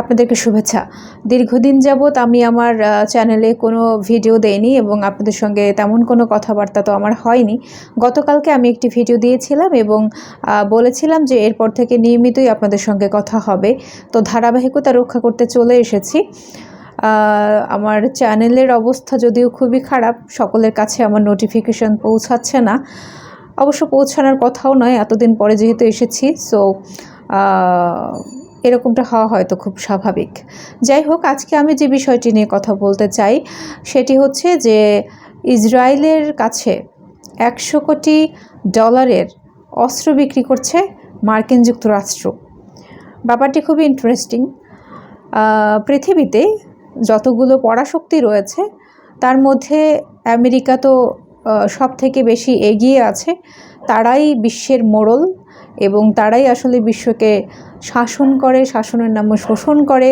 আপনাদেরকে শুভেচ্ছা। দীর্ঘদিন যাবৎ আমি আমার চ্যানেলে কোনো ভিডিও দেইনি এবং আপনাদের সঙ্গে তেমন কোনো কথাবার্তা তো আমার হয়নি। গতকালকে আমি একটি ভিডিও দিয়েছিলাম এবং বলেছিলাম যে এরপর থেকে নিয়মিতই আপনাদের সঙ্গে কথা হবে। তো ধারাবাহিকতা রক্ষা করতে চলে এসেছি। আমার চ্যানেলের অবস্থা যদিও খুবই খারাপ, সকলের কাছে আমার নোটিফিকেশন পৌঁছাচ্ছে না। অবশ্য পৌঁছানোর কথাও নয়, এতদিন পরে যেহেতু এসেছি সো এরকমটা হওয়া হয়তো খুব স্বাভাবিক। যাই হোক, আজকে আমি যে বিষয়টি নিয়ে কথা বলতে চাই, সেটি হচ্ছে যে ইসরায়েলের কাছে একশো কোটি ডলারের অস্ত্র বিক্রি করছে মার্কিন যুক্তরাষ্ট্র। ব্যাপারটি খুবই ইন্টারেস্টিং পৃথিবীতে যতগুলো পরাশক্তি রয়েছে, তার মধ্যে আমেরিকা তো সব থেকে বেশি এগিয়ে আছে, তারাই বিশ্বের মোড়ল এবং তারাই আসলে বিশ্বকে শাসন করে, শাসনের নামে শোষণ করে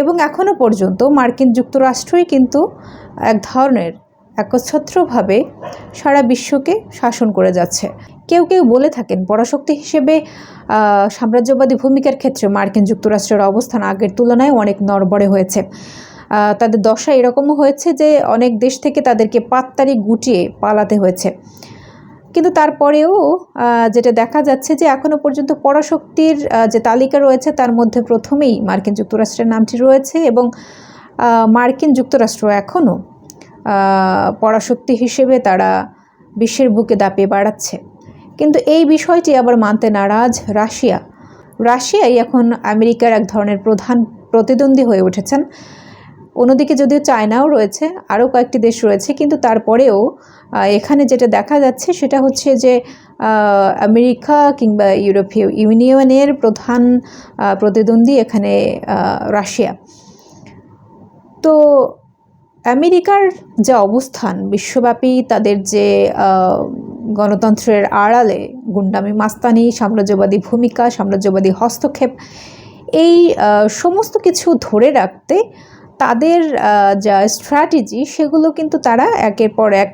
এবং এখনও পর্যন্ত মার্কিন যুক্তরাষ্ট্রই কিন্তু এক ধরনের একচ্ছত্রভাবে সারা বিশ্বকে শাসন করে যাচ্ছে। কেউ কেউ বলে থাকেন পরাশক্তি হিসেবে সাম্রাজ্যবাদী ভূমিকার ক্ষেত্রে মার্কিন যুক্তরাষ্ট্রের অবস্থান আগের তুলনায় অনেক নড়বড়ে হয়েছে। তাদের দশা এরকমও হয়েছে যে অনেক দেশ থেকে তাদেরকে পাত্তারি গুটিয়ে পালাতে হয়েছে। কিন্তু তারপরেও যেটা দেখা যাচ্ছে যে এখনও পর্যন্ত পরাশক্তির যে তালিকা রয়েছে তার মধ্যে প্রথমেই মার্কিন যুক্তরাষ্ট্রের নামটি রয়েছে এবং মার্কিন যুক্তরাষ্ট্র এখনও পরাশক্তি হিসেবে তারা বিশ্বের বুকে দাপিয়ে বাড়াচ্ছে। কিন্তু এই বিষয়টি আবার মানতে নারাজ রাশিয়া। রাশিয়াই এখন আমেরিকার এক ধরনের প্রধান প্রতিদ্বন্দ্বী হয়ে উঠেছেন। অন্যদিকে যদিও চায়নাও রয়েছে, আরও কয়েকটি দেশ রয়েছে, কিন্তু তারপরেও এখানে যেটা দেখা যাচ্ছে সেটা হচ্ছে যে আমেরিকা কিংবা ইউরোপীয় ইউনিয়নের প্রধান প্রতিদ্বন্দ্বী এখানে রাশিয়া। তো আমেরিকার যে অবস্থান, বিশ্বব্যাপী তাদের যে গণতন্ত্রের আড়ালে, গুন্ডামি, মাস্তানি, সাম্রাজ্যবাদী ভূমিকা, সাম্রাজ্যবাদী হস্তক্ষেপ, এই সমস্ত কিছু ধরে রাখতে তাদের যা স্ট্র্যাটেজি সেগুলো কিন্তু তারা একের পর এক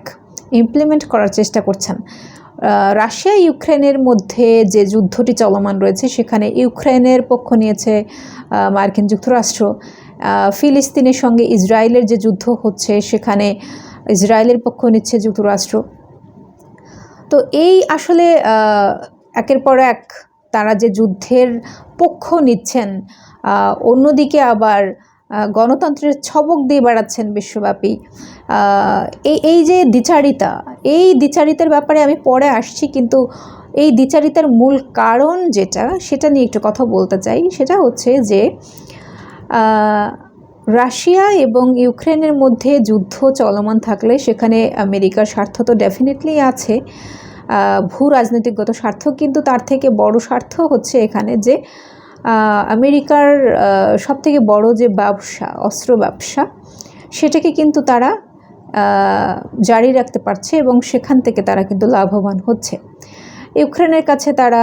ইমপ্লিমেন্ট করার চেষ্টা করছেন। রাশিয়া, ইউক্রেনের মধ্যে যে যুদ্ধটি চলমান রয়েছে সেখানে ইউক্রেনের পক্ষ নিয়েছে মার্কিন যুক্তরাষ্ট্র। ফিলিস্তিনের সঙ্গে ইসরায়েলের যে যুদ্ধ হচ্ছে সেখানে ইসরায়েলের পক্ষ নিচ্ছে যুক্তরাষ্ট্র। তো এই আসলে একের পর এক তারা যে যুদ্ধের পক্ষ নিচ্ছেন অন্যদিকে আবার গণতন্ত্রের ছবক দিয়ে বেড়াচ্ছেন বিশ্বব্যাপী। এই এই যে দ্বিচারিতা, এই দ্বিচারিতার ব্যাপারে আমি পরে আসছি, কিন্তু এই দ্বিচারিতার মূল কারণ যেটা, সেটা নিয়ে একটু কথা বলতে চাই। সেটা হচ্ছে যে রাশিয়া এবং ইউক্রেনের মধ্যে যুদ্ধ চলমান থাকলে সেখানে আমেরিকার স্বার্থ তো ডেফিনেটলি আছে। ভূ রাজনৈতিকগত স্বার্থ, কিন্তু তার থেকে বড় স্বার্থ হচ্ছে এখানে যে আমেরিকার সব থেকে বড় যে ব্যবসা, অস্ত্র ব্যবসা, সেটাকে কিন্তু তারা জারি রাখতে পারছে এবং সেখান থেকে তারা কিন্তু লাভবান হচ্ছে। ইউক্রেনের কাছে তারা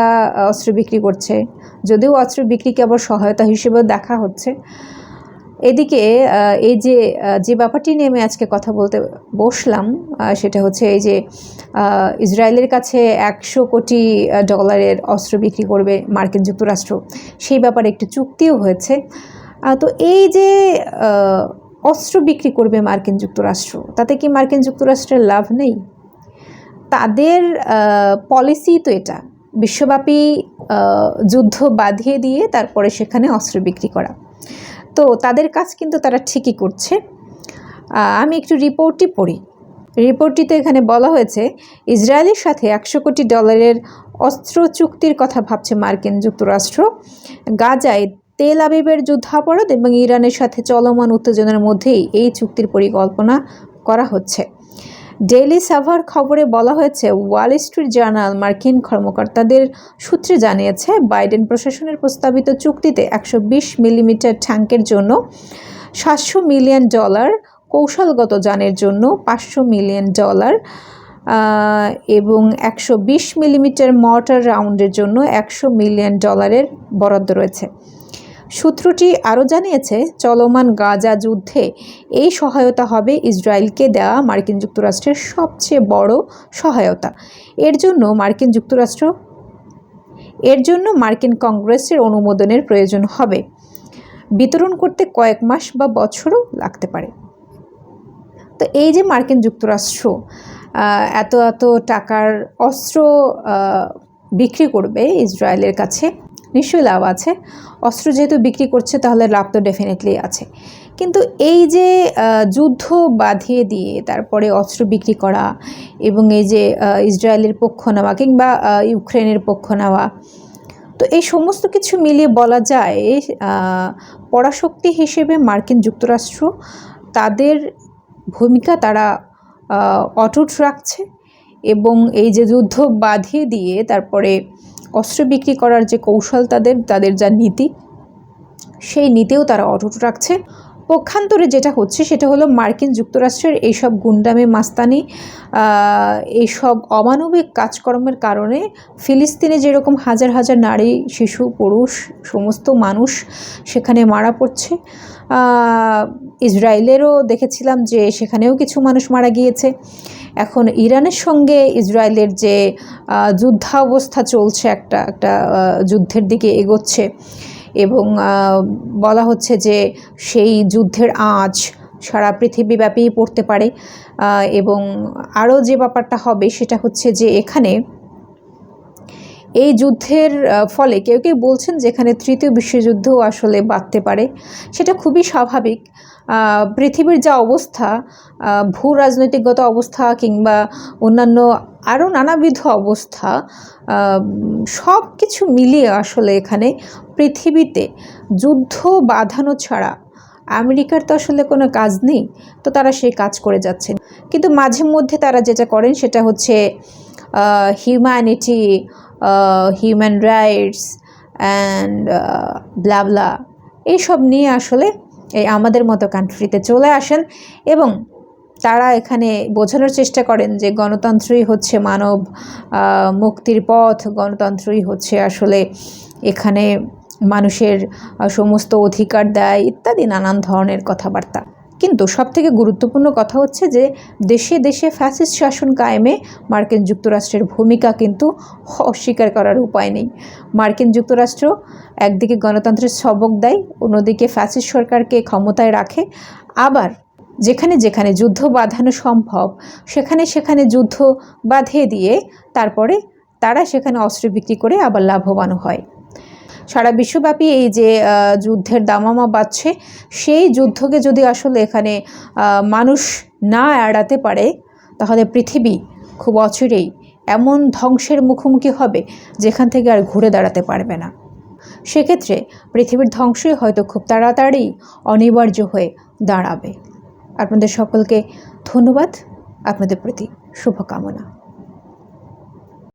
অস্ত্র বিক্রি করছে। যদিও অস্ত্র বিক্রিকে আবার সহায়তা হিসেবেও দেখা হচ্ছে। এদিকে এই যে যে ব্যাপারটি নিয়ে আমি আজকে কথা বলতে বসলাম সেটা হচ্ছে এই যে ইসরায়েলের কাছে একশো কোটি ডলারের অস্ত্র বিক্রি করবে মার্কিন যুক্তরাষ্ট্র। সেই ব্যাপারে একটি চুক্তিও হয়েছে। তো এই যে অস্ত্র বিক্রি করবে মার্কিন যুক্তরাষ্ট্র, তাতে কি মার্কিন যুক্তরাষ্ট্রের লাভ নেই? তাদের পলিসি তো এটা, বিশ্বব্যাপী যুদ্ধ বাঁধিয়ে দিয়ে তারপরে সেখানে অস্ত্র বিক্রি করা। তো তাদের কাজ কিন্তু তারা ঠিকই করছে। আমি একটু রিপোর্টটি পড়ি। রিপোর্টটিতে এখানে বলা হয়েছে, ইসরায়েলের সাথে একশো কোটি ডলারের অস্ত্র চুক্তির কথা ভাবছে মার্কিন যুক্তরাষ্ট্র। গাজায় তেল আবিবের যুদ্ধাপরাধ এবং ইরানের সাথে চলমান উত্তেজনার মধ্যেই এই চুক্তির পরিকল্পনা করা হচ্ছে। ডেইলি সাভার খবরে বলা হয়েছে, ওয়াল স্ট্রিট জার্নাল মার্কিন কর্মকর্তাদের সূত্রে জানিয়েছে, বাইডেন প্রশাসনের প্রস্তাবিত চুক্তিতে একশো বিশ মিলিমিটার ট্যাঙ্কের জন্য সাতশো মিলিয়ন ডলার, কৌশলগত যানের জন্য পাঁচশো মিলিয়ন ডলার এবং একশো বিশ মিলিমিটার মর্টার রাউন্ডের জন্য একশো মিলিয়ন ডলারের বরাদ্দ রয়েছে। সূত্রটি আরও জানিয়েছে, চলমান গাজা যুদ্ধে এই সহায়তা হবে ইসরায়েলকে দেওয়া মার্কিন যুক্তরাষ্ট্রের সবচেয়ে বড় সহায়তা। এর জন্য মার্কিন যুক্তরাষ্ট্র, এর জন্য মার্কিন কংগ্রেসের অনুমোদনের প্রয়োজন হবে। বিতরণ করতে কয়েক মাস বা বছরও লাগতে পারে। তো এই যে মার্কিন যুক্তরাষ্ট্র এত এত টাকার অস্ত্র বিক্রি করবে ইসরায়েলের কাছে নিশ্চয়ই লাভ আছে। অস্ত্র যেহেতু বিক্রি করছে, তাহলে লাভ তো ডেফিনেটলি আছে। কিন্তু এই যে যুদ্ধ বাঁধিয়ে দিয়ে তারপরে অস্ত্র বিক্রি করা এবং এই যে ইসরায়েলের পক্ষ নেওয়া কিংবা ইউক্রেনের পক্ষ নেওয়া, তো এই সমস্ত কিছু মিলিয়ে বলা যায় পরাশক্তি হিসেবে মার্কিন যুক্তরাষ্ট্র তাদের ভূমিকা তারা অটুট রাখছে এবং এই যে যুদ্ধ বাঁধিয়ে দিয়ে তারপরে অস্ত্র বিক্রি করার যে কৌশল তাদের তাদের যা নীতি, সেই নীতিও তারা অটুট রাখছে। পক্ষান্তরে যেটা হচ্ছে সেটা হলো মার্কিন যুক্তরাষ্ট্রের এইসব গুন্ডামি, মাস্তানি এইসব অমানবিক কাজকর্মের কারণে ফিলিস্তিনে যেরকম হাজার হাজার নারী, শিশু, পুরুষ, সমস্ত মানুষ সেখানে মারা পড়ছে। ইসরায়েলেরও দেখেছিলাম যে সেখানেও কিছু মানুষ মারা গিয়েছে। এখন ইরানের সঙ্গে ইসরায়েলের যে যুদ্ধাবস্থা চলছে একটা একটা যুদ্ধের দিকে এগোচ্ছে এবং বলা হচ্ছে যে সেই যুদ্ধের আঁচ সারা পৃথিবীব্যাপী পড়তে পারে। এবং আরও যে ব্যাপারটা হবে সেটা হচ্ছে যে এখানে এই যুদ্ধের ফলে কেউ কেউ বলছেন যেখানে তৃতীয় বিশ্বযুদ্ধও আসলে বাঁধতে পারে। সেটা খুবই স্বাভাবিক। পৃথিবীর যা অবস্থা ভূ রাজনৈতিকগত অবস্থা কিংবা অন্যান্য আরও নানাবিধ অবস্থা সব কিছু মিলিয়ে আসলে এখানে পৃথিবীতে যুদ্ধ বাঁধানো ছাড়া আমেরিকার তো আসলে কোনো কাজ নেই, তো তারা সেই কাজ করে যাচ্ছেন। কিন্তু মাঝে মধ্যে তারা যেটা করেন সেটা হচ্ছে humanity human rights and blah blah এইসব নিয়ে আসলে এই আমাদের মতো কান্ট্রিতে চলে আসেন এবং তারা এখানে বোঝানোর চেষ্টা করেন যে গণতন্ত্রই হচ্ছে মানব মুক্তির পথ, গণতন্ত্রই হচ্ছে আসলে এখানে মানুষের সমস্ত অধিকার, দেয় ইত্যাদি নানান ধরনের কথাবার্তা। কিন্তু সবথেকে গুরুত্বপূর্ণ কথা হচ্ছে যে দেশে দেশে ফ্যাসিস্ট শাসন কায়েমে মার্কিন যুক্তরাষ্ট্রের ভূমিকা কিন্তু অস্বীকার করার উপায় নেই। মার্কিন যুক্তরাষ্ট্র একদিকে গণতন্ত্রের সবক দেয়, অন্যদিকে ফ্যাসিস্ট সরকারকে ক্ষমতায় রাখে। আবার যেখানে যেখানে যুদ্ধ বাঁধানো সম্ভব, সেখানে সেখানে যুদ্ধ বাঁধিয়ে দিয়ে তারপরে তারা সেখানে অস্ত্র বিক্রি করে আবার লাভবানও হয়। সারা বিশ্বব্যাপী এই যে যুদ্ধের দামামা বাড়ছে, সেই যুদ্ধকে যদি আসলে এখানে মানুষ না এড়াতে পারে, তাহলে পৃথিবী খুব অচিরেই এমন ধ্বংসের মুখোমুখি হবে, যেখান থেকে আর ঘুরে দাঁড়াতে পারবে না। সেক্ষেত্রে পৃথিবীর ধ্বংসই হয়তো খুব তাড়াতাড়ি অনিবার্য হয়ে দাঁড়াবে। আপনাদের সকলকে ধন্যবাদ। আপনাদের প্রতি শুভকামনা।